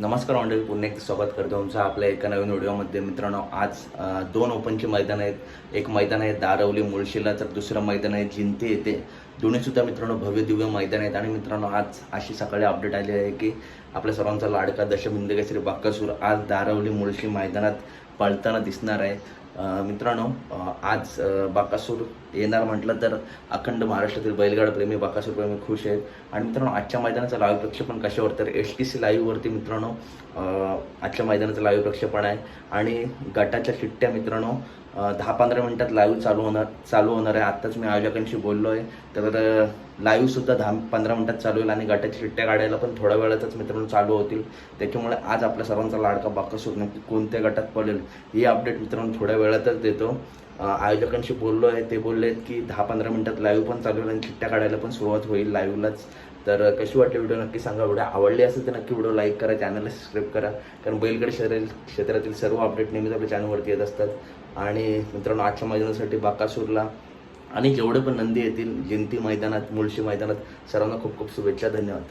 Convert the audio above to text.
नमस्कार ऑंडल पुन्हा एक स्वागत करतो तुमचं आपल्या एका नवीन व्हिडिओमध्ये. मित्रांनो आज दोन ओपनची मैदान आहेत. एक मैदान आहे दारवली मुळशीला तर दुसरं मैदान आहे जिंते येथे. दोन्ही सुद्धा मित्रांनो भव्य दिव्य मैदान आहेत. आणि मित्रांनो आज अशी सकाळी अपडेट आली आहे की आपल्या सर्वांचा लाडका दशबिंदकेसरी बाक्कासूर आज दारवली मुळशी मैदानात पळताना दिसणार आहे. मित्रांनो आज बाकासूर येणार म्हटलं तर अखंड महाराष्ट्रातील बैलगाड प्रेमी बाकासूर प्रेमी खुश आहेत. आणि मित्रांनो आजच्या मैदानाचं लाईव्ह प्रक्षेपण कशावर? तर एच टी सी लाईव्हवरती मित्रांनो आजच्या मैदानाचं लाईव्ह प्रक्षेपण आहे. आणि गटाच्या चिठ्ठ्या मित्रांनो दहा पंधरा मिनिटात लाईव्ह चालू होणार चालू होणार आहे. आत्ताच मी आयोजकांशी बोललो आहे तर लाईव्हसुद्धा दहा पंधरा मिनटात चालू होईल आणि गटाच्या चिठ्ठ्या काढायला पण थोड्या वेळातच मित्रांनो चालू होतील. त्याच्यामुळे आज आपल्या सर्वांचा लाडका बाकासूर नक्की कोणत्या गटात पडेल ही अपडेट मित्रांनो थोड्या वेळ वेळातच देतो. आयोजकांशी बोललो आहे ते बोलले आहेत की दहा पंधरा मिनिटात लाईव्ह पण चालू होईल आणि चिठ्ठ्या काढायला पण सुरुवात होईल लाईव्हलाच तर कशी वाटली व्हिडिओ नक्की सांगा. व्हिडिओ आवडली असेल तर नक्की व्हिडिओ लाईक करा चॅनलला सबस्क्राईब करा. कारण बैलगड शहर क्षेत्रातील सर्व अपडेट नेहमीच आपल्या चॅनलवरती येत असतात. आणि मित्रांनो आजच्या मैदानासाठी बाकासूरला आणि जेवढे पण नंदी येतील जिंती मैदानात मुळशी मैदानात सर्वांना खूप खूप शुभेच्छा. धन्यवाद.